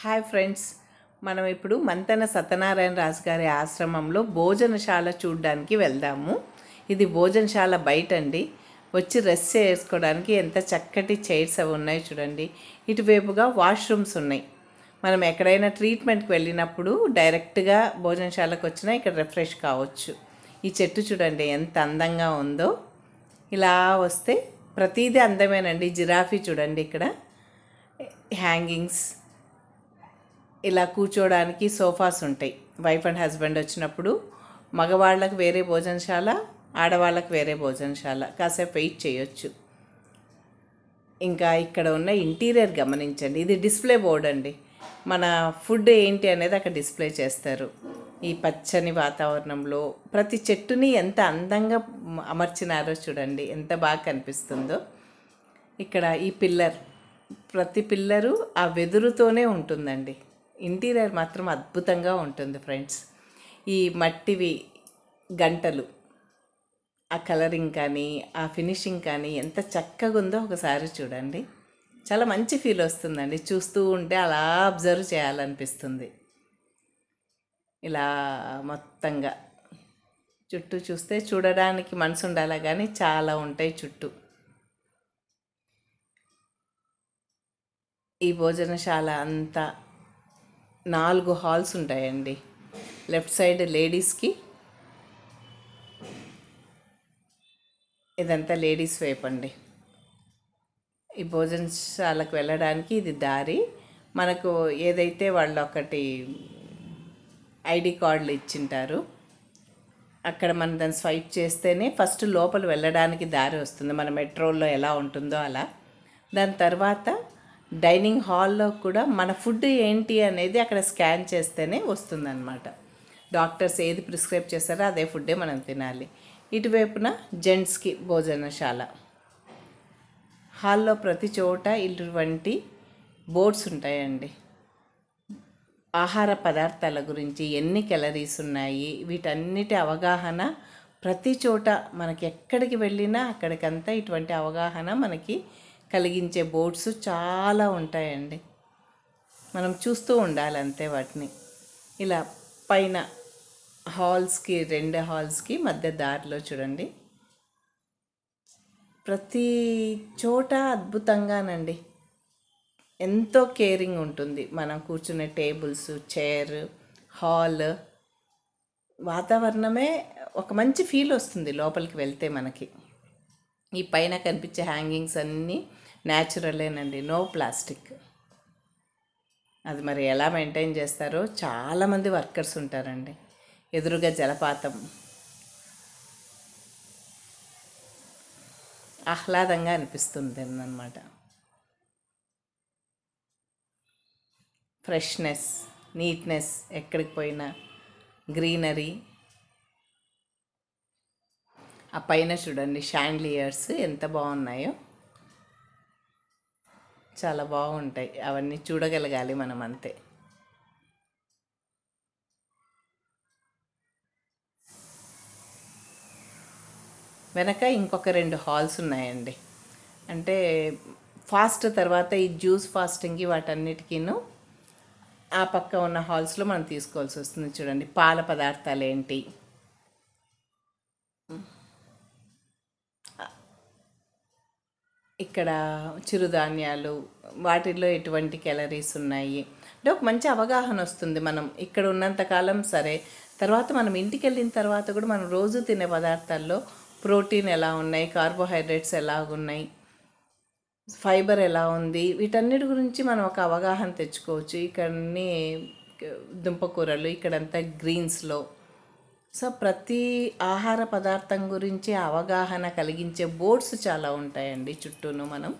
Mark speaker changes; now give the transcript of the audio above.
Speaker 1: Hi friends మనం ఇప్పుడు మంతెన సత్యనారాయణ రాజు గారి ఆశ్రమంలో భోజనశాల చూడడానికి వెళ్దాము. ఇది భోజనశాల బయట అండి వచ్చి రెస్ట్ చేసుకోవడానికి ఎంత చక్కటి చైర్స్ అవి ఉన్నాయి చూడండి. ఇటువైపుగా వాష్రూమ్స్ ఉన్నాయి. మనం ఎక్కడైనా ట్రీట్మెంట్కి వెళ్ళినప్పుడు డైరెక్ట్గా భోజనశాలకు వచ్చినా ఇక్కడ రిఫ్రెష్ కావచ్చు. ఈ చెట్టు చూడండి ఎంత అందంగా ఉందో. ఇలా వస్తే ప్రతిదీ అందమేనండి. జిరాఫీ చూడండి ఇక్కడ. హ్యాంగింగ్స్ ఇలా కూర్చోవడానికి సోఫాస్ ఉంటాయి. వైఫ్ అండ్ హస్బెండ్ వచ్చినప్పుడు మగవాళ్ళకి వేరే భోజనశాల ఆడవాళ్ళకు వేరే భోజనశాల. కాసేపు వెయిట్ చేయొచ్చు. ఇంకా ఇక్కడ ఉన్న ఇంటీరియర్ గమనించండి. ఇది డిస్ప్లే బోర్డ్ అండి. మన ఫుడ్ ఏంటి అనేది అక్కడ డిస్ప్లే చేస్తారు. ఈ పచ్చని వాతావరణంలో ప్రతి చెట్టుని ఎంత అందంగా అమర్చినారో చూడండి. ఎంత బాగా కనిపిస్తుందో. ఇక్కడ ఈ పిల్లర్ ప్రతి పిల్లరు ఆ వెదురుతోనే ఉంటుందండి. ఇంటీరియర్ మాత్రం అద్భుతంగా ఉంటుంది ఫ్రెండ్స్. ఈ మట్టివి గంటలు ఆ కలరింగ్ కానీ ఆ ఫినిషింగ్ కానీ ఎంత చక్కగా ఉందో ఒకసారి చూడండి. చాలా మంచి ఫీల్ వస్తుందండి. చూస్తూ ఉంటే అలా అబ్జర్వ్ చేయాలనిపిస్తుంది. ఇలా మొత్తంగా. చుట్టూ చూస్తే చూడడానికి మనసు ఉండాలా కానీ చాలా ఉంటాయి చుట్టూ. ఈ భోజనశాల అంతా నాలుగు హాల్స్ ఉంటాయండి. లెఫ్ట్ సైడ్ లేడీస్కి ఇదంతా లేడీస్ వైపు అండి. ఈ భోజనశాలకు వెళ్ళడానికి ఇది దారి. మనకు ఏదైతే వాళ్ళు ఒకటి ఐడి కార్డులు ఇచ్చింటారు అక్కడ మనం దాన్ని స్వైప్ చేస్తేనే ఫస్ట్ లోపల వెళ్ళడానికి దారి వస్తుంది. మన మెట్రోల్లో ఎలా ఉంటుందో అలా. దాని తర్వాత డైనింగ్ హాల్లో కూడా మన ఫుడ్ ఏంటి అనేది అక్కడ స్కాన్ చేస్తేనే వస్తుందన్నమాట. డాక్టర్స్ ఏది ప్రిస్క్రైబ్ చేస్తారో అదే ఫుడ్డే మనం తినాలి. ఇటువైపున జెంట్స్కి భోజనశాల. హాల్లో ప్రతి చోట ఇటువంటి బోర్డ్స్ ఉంటాయండి. ఆహార పదార్థాల గురించి ఎన్ని క్యాలరీస్ ఉన్నాయి వీటన్నిటి అవగాహన ప్రతి చోట మనకి ఎక్కడికి వెళ్ళినా అక్కడికంతా ఇటువంటి అవగాహన మనకి కలిగించే బోట్స్ చాలా ఉంటాయండి. మనం చూస్తూ ఉండాలి అంతే వాటిని. ఇలా పైన హాల్స్కి రెండు హాల్స్కి మధ్య దారిలో చూడండి. ప్రతి చోట అద్భుతంగానండి. ఎంతో కేరింగ్ ఉంటుంది. మనం కూర్చునే టేబుల్స్ చైర్ హాల్ వాతావరణమే ఒక మంచి ఫీల్ వస్తుంది లోపలికి వెళ్తే మనకి. ఈ పైన కనిపించే హ్యాంగింగ్స్ అన్నీ న్యాచురలేనండి. No plastic. అది మరి ఎలా మెయింటైన్ చేస్తారో చాలామంది వర్కర్స్ ఉంటారండి. ఎదురుగా జలపాతం. ఆహ్లాదంగా అనిపిస్తుంది అన్నమాట ఫ్రెష్నెస్ నీట్నెస్ ఎక్కడికి పోయినా గ్రీనరీ ఆ పైన చూడండి షాండ్లియర్స్ ఎంత బాగున్నాయో. చాలా బాగుంటాయి అవన్నీ చూడగలగాలి మనం అంతే. వెనక ఇంకొక రెండు హాల్స్ ఉన్నాయండి. అంటే ఫాస్ట్ తర్వాత ఈ జ్యూస్ ఫాస్టింగ్కి వాటన్నిటికీను ఆ పక్క ఉన్న హాల్స్లో మనం తీసుకోవాల్సి వస్తుంది చూడండి పాల పదార్థాలు ఏంటి ఇక్కడ చిరుధాన్యాలు వాటిల్లో ఎటువంటి క్యాలరీస్ ఉన్నాయి? అంటే ఒక మంచి అవగాహన వస్తుంది మనం. ఇక్కడ ఉన్నంతకాలం సరే తర్వాత మనం ఇంటికి వెళ్ళిన తర్వాత కూడా మనం రోజు తినే పదార్థాల్లో ప్రోటీన్ ఎలా ఉన్నాయి కార్బోహైడ్రేట్స్ ఎలా ఉన్నాయి ఫైబర్ ఎలా ఉంది వీటన్నిటి గురించి మనం ఒక అవగాహన తెచ్చుకోవచ్చు. ఇక్కడన్నీ దుంపకూరలు ఇక్కడంతా గ్రీన్స్లో సో ప్రతి ఆహార పదార్థం గురించి అవగాహన కలిగించే బోర్డ్స్ చాలా ఉంటాయండి చుట్టూను మనం.